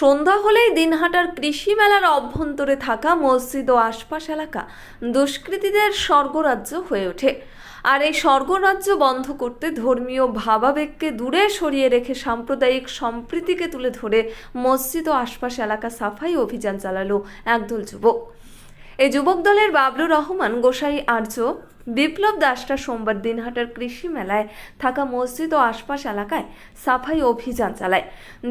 সন্ধ্যা হলেই দিনহাটার কৃষি মেলার অভ্যন্তরে থাকা মসজিদ ও আশপাশ এলাকা দুষ্কৃতীদের স্বর্গরাজ্য হয়ে ওঠে। আর এই স্বর্গরাজ্য বন্ধ করতে ধর্মীয় ভাবাবেগকে দূরে সরিয়ে রেখে সাম্প্রদায়িক সম্প্রীতিকে তুলে ধরে মসজিদ ও আশপাশ এলাকা সাফাই অভিযান চালালো একদল যুবক। এই যুবক দলের বাবলুর রহমান, গোসাই আর্য বিপ্লব দাসটা সোমবার দিনহাটার কৃষি মেলায় থাকা মসজিদ ও আশপাশ এলাকায় সাফাই অভিযান চালায়।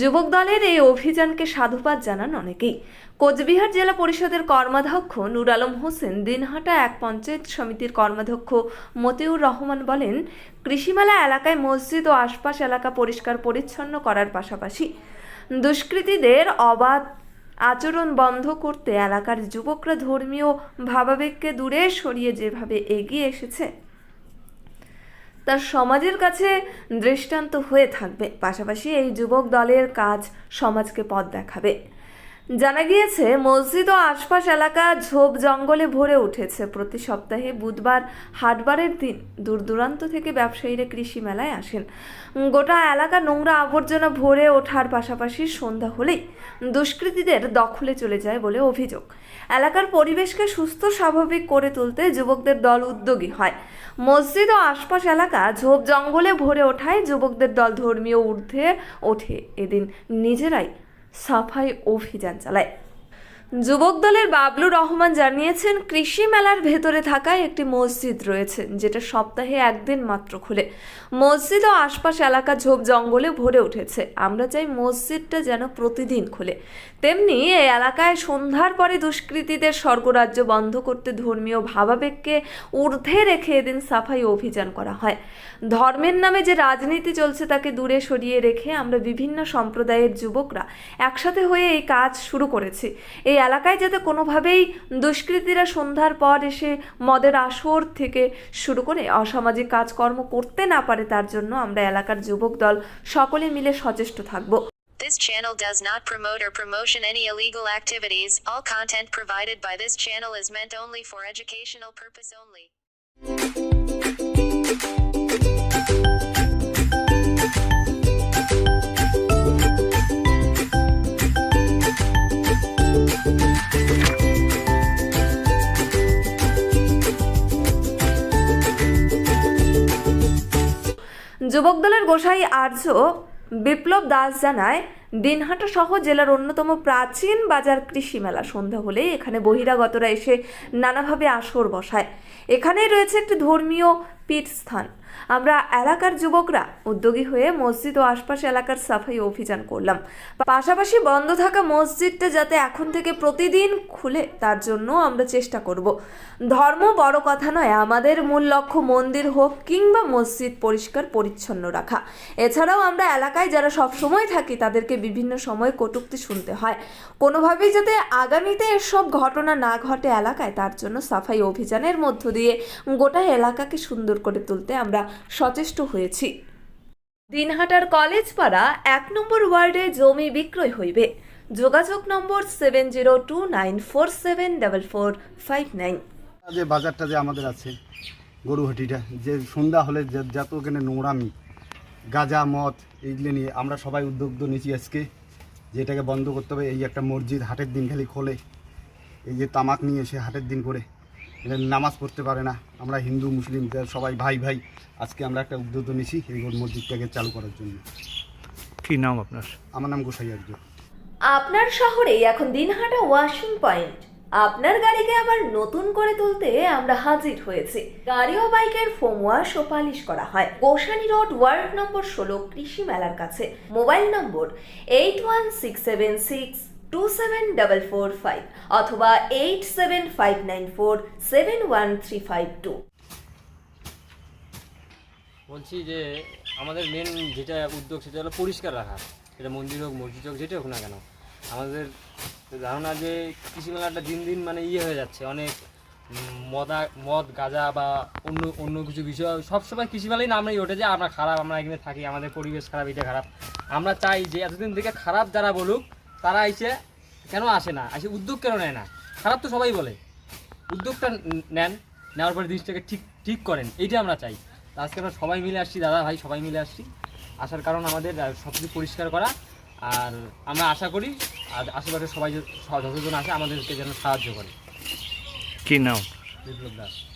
যুবক দলের এই অভিযানকে সাধুবাদ জানান অনেকেই। কোচবিহার জেলা পরিষদের কর্মাধ্যক্ষ নুর আলম হোসেন দিনহাটা এক পঞ্চায়েত সমিতির কর্মাধ্যক্ষ মতিউর রহমান বলেন কৃষিমেলা এলাকায় মসজিদ ও আশপাশ এলাকা পরিষ্কার পরিচ্ছন্ন করার পাশাপাশি দুষ্কৃতীদের অবাধ আচরণ বন্ধ করতে এলাকার যুবকরা ধর্মীয় ভাবাবেগকে দূরে সরিয়ে যেভাবে এগিয়ে এসেছে, তার সমাজের কাছে দৃষ্টান্ত হয়ে থাকবে। পাশাপাশি এই যুবক দলের কাজ সমাজকে পথ দেখাবে। জানা গিয়েছে, মসজিদ ও আশপাশ এলাকা ঝোপ জঙ্গলে ভরে উঠেছে। প্রতি সপ্তাহে বুধবার, হাটবারের দিন দূর দূরান্ত থেকে ব্যবসায়ীরা কৃষি মেলায় আসেন। গোটা এলাকা নোংরা আবর্জনা ভরে ওঠার পাশাপাশি সন্ধ্যা হলেই দুষ্কৃতীদের দখলে চলে যায় বলে অভিযোগ। এলাকার পরিবেশকে সুস্থ, স্বাভাবিক করে তুলতে যুবকদের দল উদ্যোগী হয়। মসজিদ ও আশপাশ এলাকা ঝোপ জঙ্গলে ভরে ওঠায় যুবকদের দল ধর্মীয় ঊর্ধ্বে ওঠে। এদিন নিজেরাই সাফাই অভিযান চালায়। যুবক দলের বাবলু রহমান জানিয়েছেন, কৃষি মেলার ভেতরে থাকা একটি মসজিদ রয়েছে, যেটা সপ্তাহে একদিন মাত্র খুলে। মসজিদ ও আশপাশ এলাকা ঝোপ জঙ্গলে ভরে উঠেছে। আমরা চাই মসজিদটা যেন প্রতিদিন খুলে। তেমনি এই এলাকায় সন্ধ্যার পরে দুষ্কৃতীদের স্বর্গরাজ্য বন্ধ করতে ধর্মীয় ভাবাবেগকে ঊর্ধ্বে রেখে এদিন সাফাই অভিযান করা হয়। ধর্মের নামে যে রাজনীতি চলছে তাকে দূরে সরিয়ে রেখে আমরা বিভিন্ন সম্প্রদায়ের যুবকরা একসাথে হয়ে এই কাজ শুরু করেছি। এই এলাকায় যাতে কোনোভাবেই দুষ্কৃতীরা সন্ধ্যার পর এসে মদের আসর থেকে শুরু করে অসামাজিক কাজকর্ম করতে না পারে তার জন্য আমরা এলাকার যুবক দল সকলে মিলে সচেষ্ট থাকব This channel does not promote or promotion any illegal activities. All content provided by this channel is meant only for educational purpose only. যুবক দলের গোসাই আর্য বিপ্লব দাস জানায় দিনহাটা সহ জেলার অন্যতম প্রাচীন বাজার কৃষি মেলা সন্ধ্যা হলে এখানে বহিরাগতরা এসে নানাভাবে আসর বসায়। এখানেই রয়েছে একটি ধর্মীয় পীঠস্থান। আমরা এলাকার যুবকরা উদ্যোগী হয়ে মসজিদ ও আশপাশ এলাকার সাফাই অভিযান করলাম। পাশাপাশি বন্ধ থাকা মসজিদটা যাতে এখন থেকে প্রতিদিন খুলে, তার জন্য আমরা চেষ্টা করব। ধর্ম বড় কথা নয়, আমাদের মূল লক্ষ্য মন্দির হোক কিংবা মসজিদ পরিষ্কার, পরিচ্ছন্ন রাখা। এছাড়াও আমরা এলাকায় যারা সব সময় থাকি, তাদেরকে বিভিন্ন সময় কটূক্তি শুনতে হয়। কোনোভাবেই যাতে আগামীতে এসব ঘটনা না ঘটে এলাকায়, তার জন্য সাফাই অভিযানের মধ্য দিয়ে গোটা এলাকাকে সুন্দর করে তুলতে আমরা সচেষ্ট হয়েছি। দিনহাটার কলেজ পাড়া এক নম্বর ওয়ার্ডে জমি বিক্রয় হইবে। যোগাযোগ number seven zero two nine four seven double four five nine. যে বাজারটা যে আমাদের আছে, গরুহাটিটা, যে সন্ধ্যা হলে যত ওখানে নোংরামি গাঁজা মদ এইগুলো নিয়ে আমরা সবাই উদ্যোগ তো নিয়েছি আজকে। যে এটাকে বন্ধ করতে হবে এই একটা মসজিদ হাটের দিন খালি খোলে। এই যে তামাক নিয়ে এসে হাটের দিন করে। এটা নামাজ পড়তে পারে না। আমরা হিন্দু মুসলিম সবাই ভাই ভাই আজকে আমরা একটা উদ্যোগ নিয়েছি এই মসজিদটাকে চালু করার জন্য। কি নাম আপনার? আমার নাম গোসাই আর্য আপনার শহরেই এখন দিনহাটা ওয়াশিং পয়েন্ট আপনার গাড়িকে আবার নতুন করে তুলতে আমরা হাজির হয়েছি। গাড়ি ও বাইকের ফোম ওয়াশ ও পালিশ করা হয়। গোসানি রোড, ওয়ার্ড নম্বর ষোলো, কৃষি মেলার কাছে। Mobile number eight one six seven six two seven double four five অথবা eight seven five nine four seven one three five two. বলছি যে, আমাদের মেন যেটা উদ্যোগ, সেটা হলো পরিষ্কার রাখা। সেটা মন্দির হোক, মসজিদ হোক যেটা হোক না কেন। আমাদের ধারণা যে কৃষি মেলাটা দিন দিন মানে ইয়ে হয়ে যাচ্ছে, অনেক মদা, মদ, গাঁজা বা অন্য অন্য কিছু বিষয়, সবসময় কৃষি মেলাই নামই ওঠে যে আমরা খারাপ, আমরা এখানে থাকি, আমাদের পরিবেশ খারাপ, এটা খারাপ। আমরা চাই যে এতদিন থেকে খারাপ যারা বলুক, তারা এসে কেন আসে না? আসে উদ্যোগ কেন নেয় না? খারাপ তো সবাই বলে। উদ্যোগটা নেন, নেওয়ার পরে জিনিসটাকে ঠিক ঠিক করেন, এইটা আমরা চাই। আজকে আমরা সবাই মিলে আসছি, দাদা ভাই সবাই মিলে আসছি। আসার কারণ আমাদের সব কিছু পরিষ্কার করা। আর আমরা আশা করি আর আশেপাশে সবাই যতজন আছে আমাদেরকে যেন সাহায্য করে। কি নাম? Biplab Das.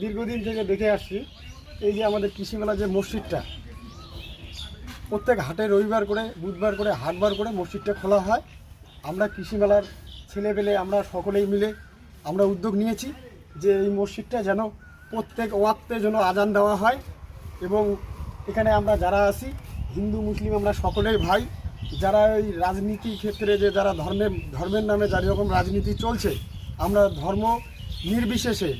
দীর্ঘদিন থেকে দেখে আসছি, এই যে আমাদের কৃষিমেলা যে মসজিদটা, প্রত্যেক হাটে রবিবার করে, বুধবার করে, হাটবার করে মসজিদটা খোলা হয়। আমরা কৃষিমেলার ছেলেপেলে, আমরা সকলেই মিলে আমরা উদ্যোগ নিয়েছি যে এই মসজিদটা যেন প্রত্যেক ওয়াক্তে যেন আজান দেওয়া হয় এবং এখানে আমরা যারা আছি, হিন্দু, মুসলিম, আমরা সকলেই ভাই, যারা এই রাজনীতি ক্ষেত্রে যে যারা ধর্মের ধর্মের নামে যার রকম রাজনীতি চলছে, আমরা ধর্ম নির্বিশেষে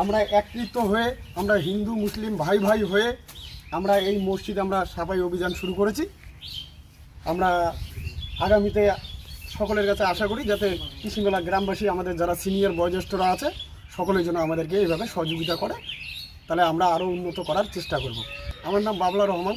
আমরা একত্রিত হয়ে আমরা হিন্দু, মুসলিম ভাই ভাই হয়ে আমরা এই মসজিদ আমরা সাফাই অভিযান শুরু করেছি। আমরা আগামীতে সকলের কাছে আশা করি যাতে কৃষিমেলা গ্রামবাসী আমাদের যারা সিনিয়র বয়োজ্যেষ্ঠরা আছে, সকলের জন্য আমাদেরকে এইভাবে সহযোগিতা করে। তাহলে আমরা আরও উন্নত করার চেষ্টা করব। আমার নাম বাবলা রহমান।